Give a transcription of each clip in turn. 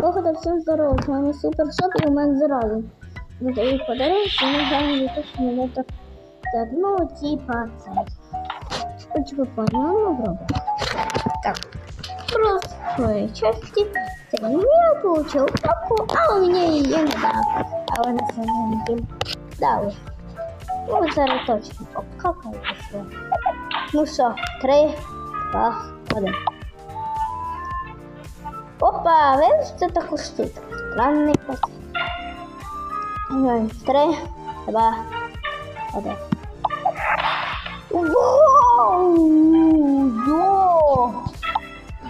Походу, всім здорово, з вами Супер Шоп і у мене зразу. Ну, я їх подарую, ми граємо не точно не так. Ну, типа. Хочу попасть, ну, ну. Так, просто части. Так, я получил папку, а у меня ее не дал. А вы на самом деле дали. Ну, зараз точно обкапаю все. Ну що, три, два, один. Опа, видиш, це таку штуку. Странний пакет. Три, два, один. Йо!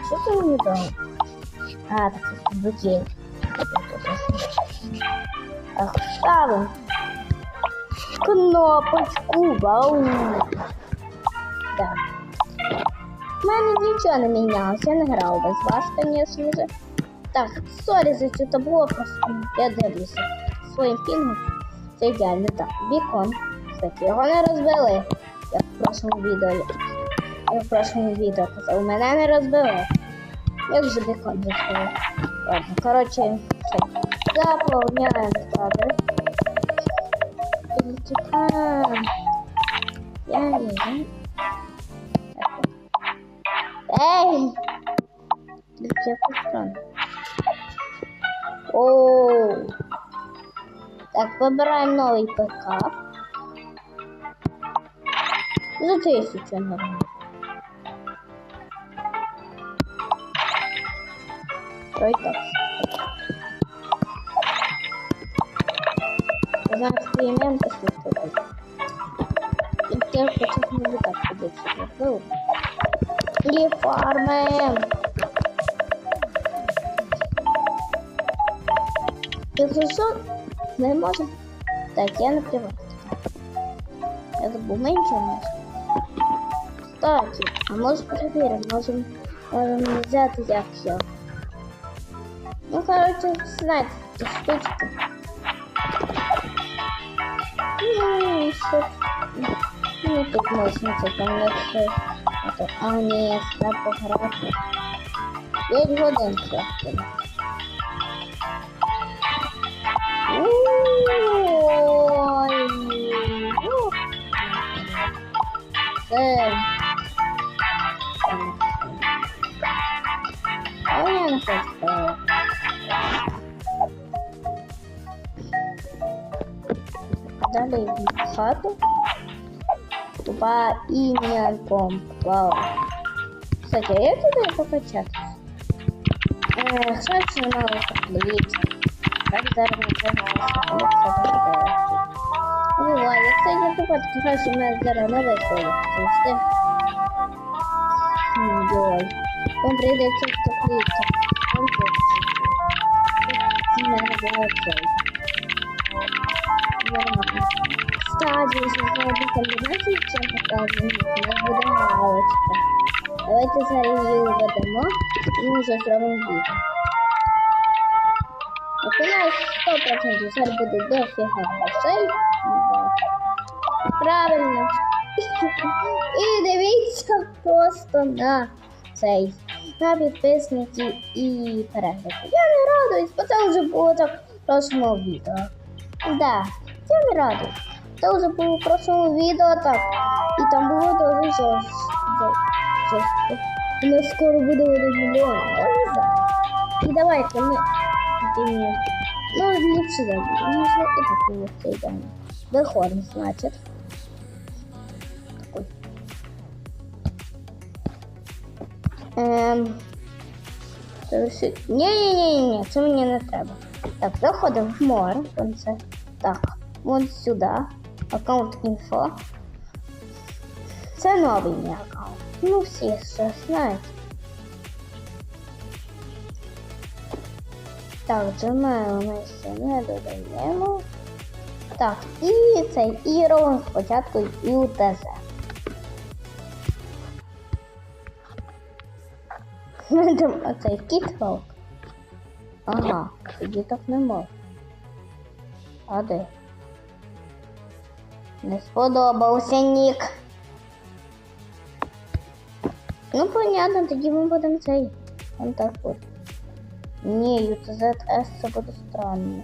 Що це мені дало? А, так букет. Ах, ставим. Кнопочку, вау. Мене нічого не мінялося, я не грав без вас, звісно же. Так, сорі за цю табло, просто я дивлюся своїм пінгом. Це ідеально. Так, бікон. Кстати, його не розбили. Як в прошлому відео. Як в прошлому відео казав, мене не розбили. Як же бікон розбили? Ладно, коротше. Заповняємо кадр. Я не знаю. Эй! где тебя пускай. Оу. Так, выбираем новый ПК. За тысячу, наверное. Давай так. За эксперимент, если ты И теперь почему-то так придется. Якщо що, ми можемо. Так, я приватний. Я забув, не можемо. Кстати, а може перевіримо, можемо можемо взяти як я. Ну, коротше, знаєте, штучки. Ну, що? Ну, тут можна це. Это, а ні, треба пограти. 5 годин трохи. Ой. ну. Це. А я не хочу ставити. Далі в хату. Тупа ім'я Вау. Кстати, а як туди покачати? Е, Кстати, мало таблиці. Так, зараз ми займаємося. Буває, кстати, покачати, краще мене зараз не виходить. Завжди. Йой. Вам прийдеться таблиця. Вам Це мене було цей. Нормально. Стадії зробити комбінацію, чим показує, у нас буде галочка. Давайте зараз її введемо і вже зробимо відео. От у нас 100% зараз буде дофіга грошей. Правильно. І дивіться просто на цей. На підписники і перегляди. Я не радуюсь, бо це вже було так в прошлому відео. Да, я не радуюсь. Це вже було в прошлому відео так. І там було дуже жорстко. жорстко. У нас скоро буде один мільйон. Я не знаю. І давайте ми. Ні. Ну, ліпше забудемо. Ну, що і так було це ідеально. Виходимо, значить. Такой. Ем. Завершить. Ні-ні-ні, це мені не треба. Так, заходимо в море. Вон це. Так, вон сюди. Аккаунт інфо. Це новий мій аккаунт. Ну, всі все знають. Так, Gmail ми не додаємо. Так, і цей і робимо спочатку UTZ. Там оцей кітвелк. Ага, тоді так не можна. А де? Не сподобався нік. Ну, понятно, тоді ми будемо цей Он так буде. Ні, UTZS це буде странно.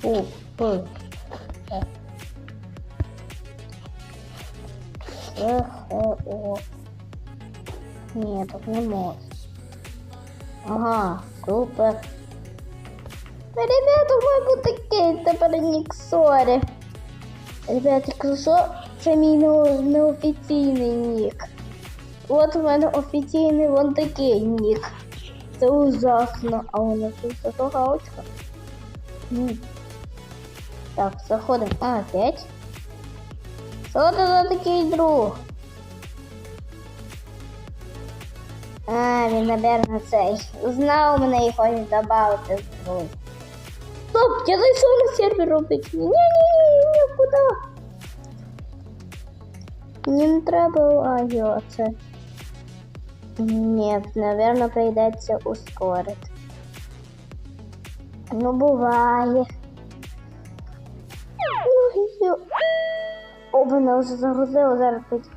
Фу, фу. Так. СХО. Ні, так не можна. Ага, супер. Та, ребята, має бути кейт тепер Ніксорі. Ребята, якщо що, це мій не- неофіційний нік. От у мене офіційний вон такий нік. Це ужасно. А у нас тут зато галочка. Ні. Так, заходимо. А, опять? Що це за такий друг? А, він, напевно, цей. Знав мене і хоче додати з друг. Стоп, я зайшов на сервер робити. Ні-ні-ні, ні, куди? Мені не треба лагіо це. Ні, напевно, прийдеться ускорити. Ну, буває. Ну. О, мене вже загрузило, зараз пить.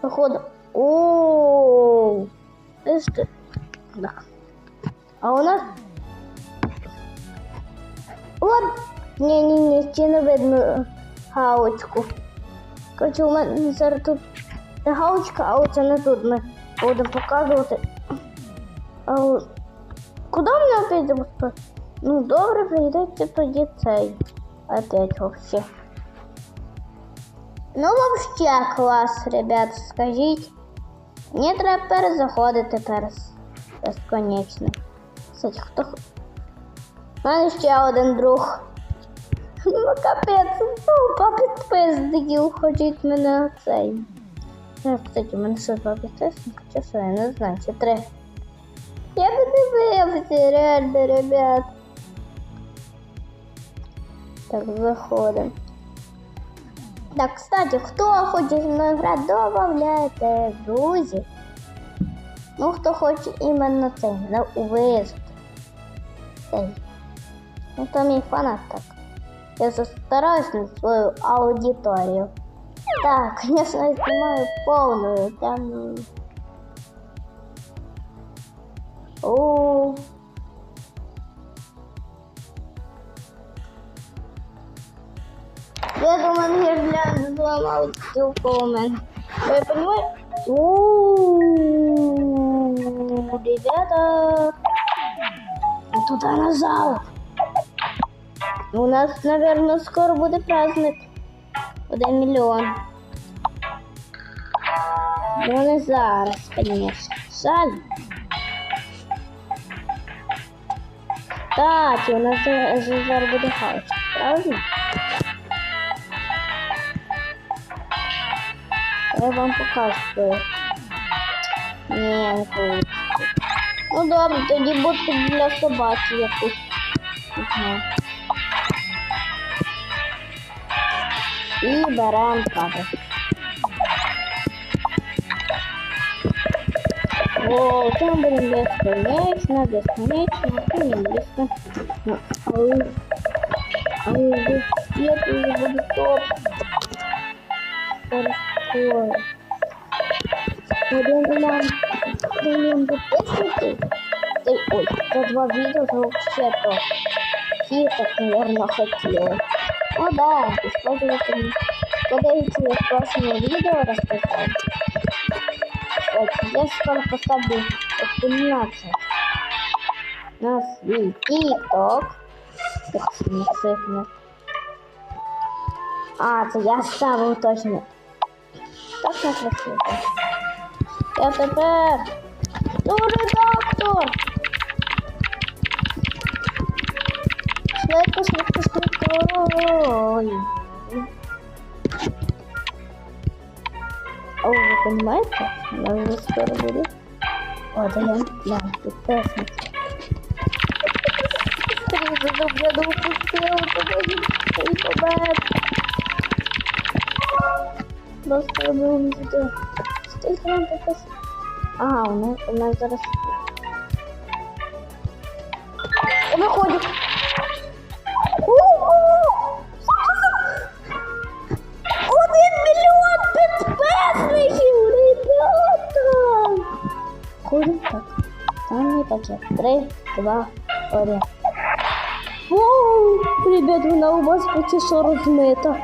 Походу. Ооо. Ти ти? Так. А у нас. От. Ні, ще не видно галочку. Короче, у мене зараз тут не галочка, а оце не тут ми будемо показувати. А, куди мене запустити? Ну, добре, прийдеться тоді цей. Опять вообще. Ну, вообще клас, ребят, скажіть. Мені треба перезаходити перез. Безконечно. Кстати, хто... х- У мене ще один друг. Ну, капець, ну, по підписників хочуть мене цей. Ну, кстати, у мене ще два підписника, чи що, я не знаю, чи три. Я би дивився, реально, ребят. Так, заходимо. Так, кстати, хто хоче зі мною грати, добавляйте друзі. Ну, хто хоче іменно цей, на виїзд. Цей. Ну, то мій фанат так. Я застараюсь на свою аудиторію. Так, конечно, я снимаю полную, там... О, Я думаю, я гляну зламав стілку у мене. Ви понимаєте? Ууу, ребята. Туда назад. У нас, наверное, скоро буде праздник. Один мільйон. Ну, не зараз, конечно. Жаль. Кстати, у нас за- зараз буде хаос, правильно? Я вам покажу. Ні, не вийде. Ну добре, тоді будку для собаки якусь. Візьму. І беремо. О, там будемо безконечно, безконечно, і не близько. Але, але світу вже буде топ. Хорошо. Один нам мільйон підписників. Та й- Ой, за два відео це вообще топ. Всі так, наверное, хотіли. Ну да, используйте мне. Подивіться, як класне відео розписав. Кстати, я скоро поставлю опинацію на свій TikTok. Так, не цифне. А, це я ставив точно. Так не красиво. Я тепер. Ну, редактор! Швидко, швидко, швидко. Ой. А ви понимаете? Я вже скоро буду. О, да я, я підписник. Щоб я не упустив, тоді побед. Просто я був не туди. Скільки нам підписник? А, у нас, у нас зараз. Виходить. Один мільйон підписників! Ребята! Ходим так. Там не так є. Три, два, один. Воу! Ребят, вона у вас почти 40 метров.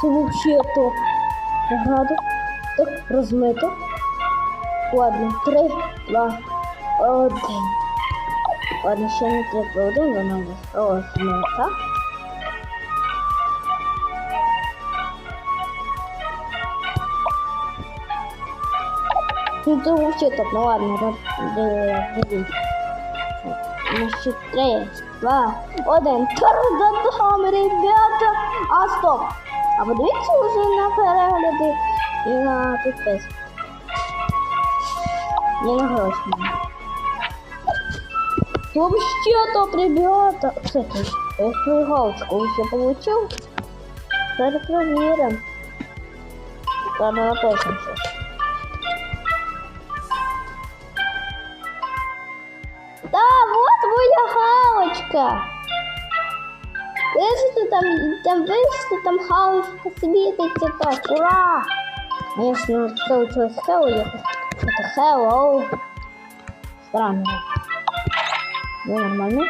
Це вообще то. Награду. Так, розмито. Ладно, три, два, один. Ладно, ще не три, два, один, вона у вас розмита. Ну, це вообще топ, ну ладно, дивись. Ну, ще три, два, один. Та-дам, ребята! А, стоп! А подивіться вже на перегляди і на підписку. Не на гроші. Вообще топ, ребята! Кстати, я свою галочку уже получил. Зараз проверим. Зараз напишем щось. Да, вот моя галочка. Вижите там, там вижите, там галочка світиться так, ура! Конечно, получилось Hello, якось. Hello. Странно. Ну, нормально.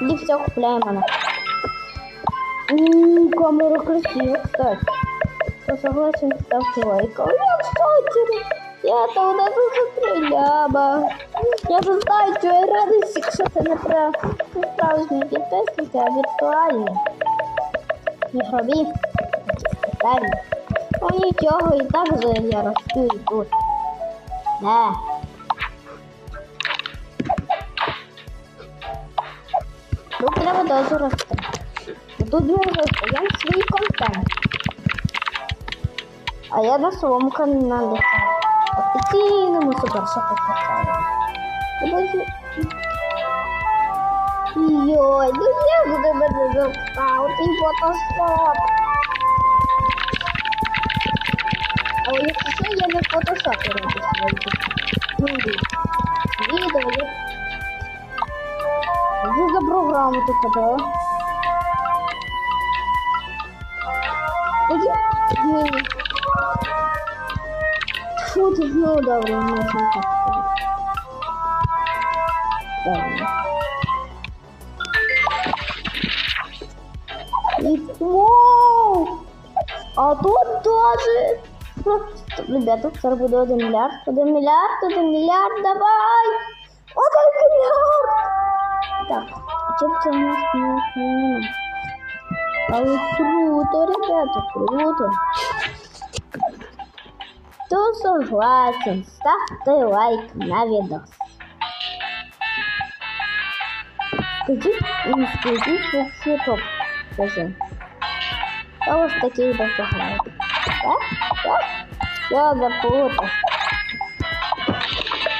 И все, купляем она. Ммм, камера красивая, кстати. Кто согласен, ставьте лайк. А я, кстати, я то у нас уже приляба. Я не знаю, що я радуюсь, якщо це не про справжні підписники, а віртуальні. Ігрові. Спеціальні. Ну нічого, і так же я росту тут. Не. Тут треба дуже рости. Тут росту, я свій контент. А я на своєму каналі. Офіційному супер шапочку. Йой, ну як до мене запав, ти фотошоп. А якщо що, я не фотошопі роблю свої. Ну, відео, я... Що за програму ти подала? Які? Ні. Фу, ти знову добре, не можна так сказати. Добре. И вау! А тут тоже... Ну, Ребята, зараз буде один мільярд, один мільярд, один мільярд, давай! Один мільярд! Так, чим це у нас не не Але круто, ребята, круто. Кто согласен, ставьте лайк на видос. Скажіть, і скажіть вообще топ. Скажи. Хто ось такий допомагає? Я запутав.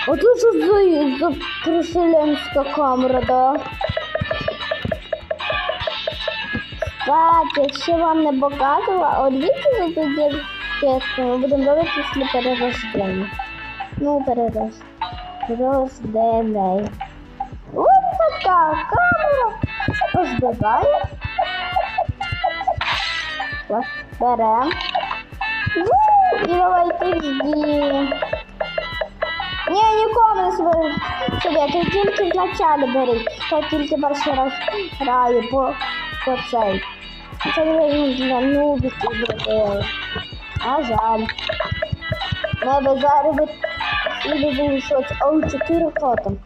А тут що за, за приселенська камера, да? Кстати, якщо вам не показувала, от за тоді чесно, ми будемо робити після перерождення. Ну, перерож. Рождений. Ось така камера. Розбиває. Берем. І давайте жди. Ні, нікому не свою совєтую, тільки вначалі беріть. Хто тільки перший раз грає по, по цей. Це не для нубіків зробили. А жаль. Ми би зараз би всі були щось, а у 4 там.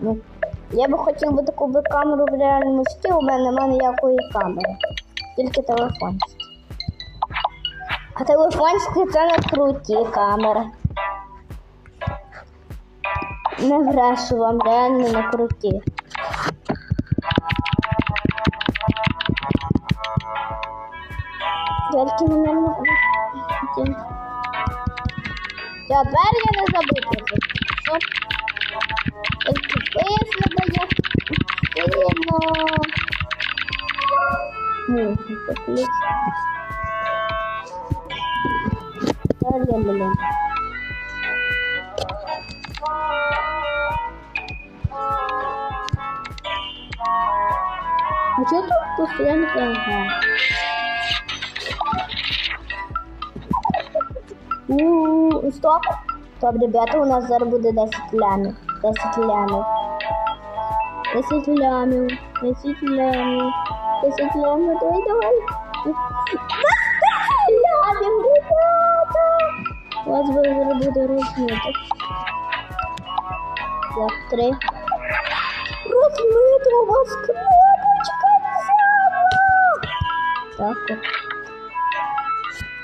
Ну, я би хотів би таку би камеру в реальному житті, у мене немає ніякої камери. Тільки телефончик. А телефончики це не круті камери. Не брешу вам, реально не круті. Тільки не нормально. Я двері я не забув. Що? Тільки дає. Сильно. Ну, це Стоп. Стоп, ребята, у нас зараз буде 10 лямів. 10 лямів. 10 лямів. 10 лямів. 10 лямів. Давай, давай. 10 лямів, ребята. У вас зараз буде розмити. Так, три. Розмити у вас кнопочка цява. Так, от.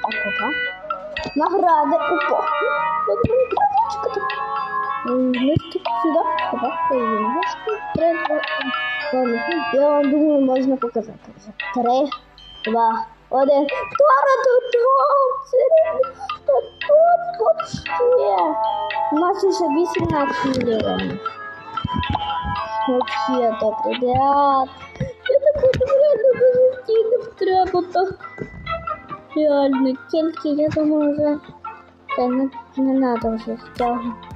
Так, опа. Награди. Опа. Вот моя. Вместе сюда. Немножко. Ладно, я вам думаю, можна показати. Три, два, один. Тара тут Та тут вообще. У нас уже 18 миллионов. Вообще так, ребят. Я так от реально дуже сильно треба так. Реально, тільки я думаю, вже це не, не треба вже стягнути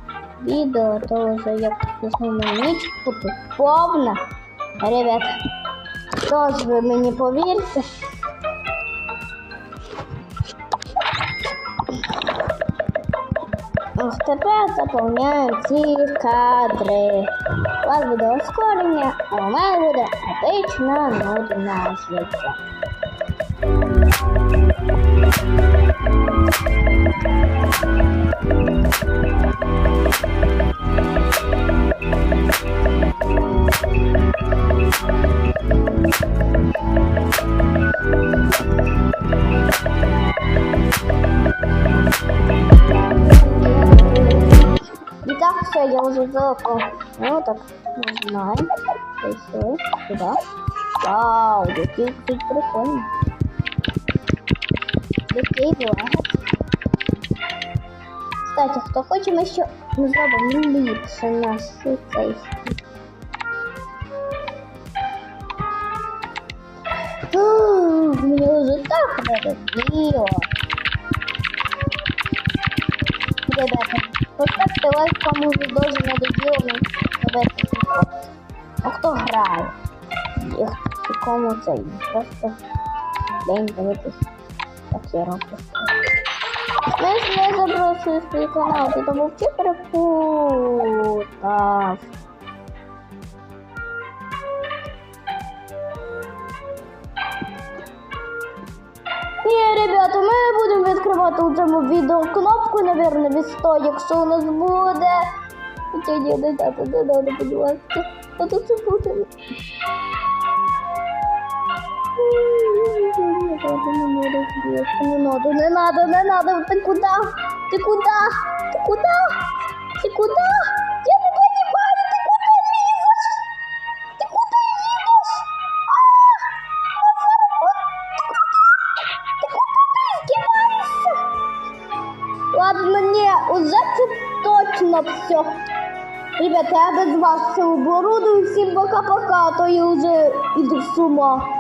відео, то вже як основна ніч буде повна. Ребят, тож ви мені повірте. Ось тепер заповняємо ці кадри. У вас буде ускорення, а у мене буде епична нудна життя. І так, все, я вже зако. Ну так, нажимаем. И все, сюда. Вау, який тут прикольний. Який влагець. Кстати, хто хоче, ми ще ми зробимо ліпше наш цей Мені вже так надоело. Ребята, поставьте лайк, кому уже тоже надоело на ребята, А кто грає? І кому це просто день дивитись, як я роблю. Знаєш, я забросив свій канал, ти там вовчи перепутав. Ні, ребята, ми не будемо відкривати у цьому відео кнопку, напевно, від 100, якщо у нас буде. Хоча ні, не треба, не треба, будь ласка. А то це буде Не надо, не надо, не надо. Ты куда? Ты куда? Ты куда? Ты куда? Я не понимаю, ты куда лезешь? Ты куда едешь? А! Ты куда? Ты издеваешься? Ладно, не, уже це точно все. Ребята, я без вас все оборудую. Всім пока-пока, а то я вже іду з ума.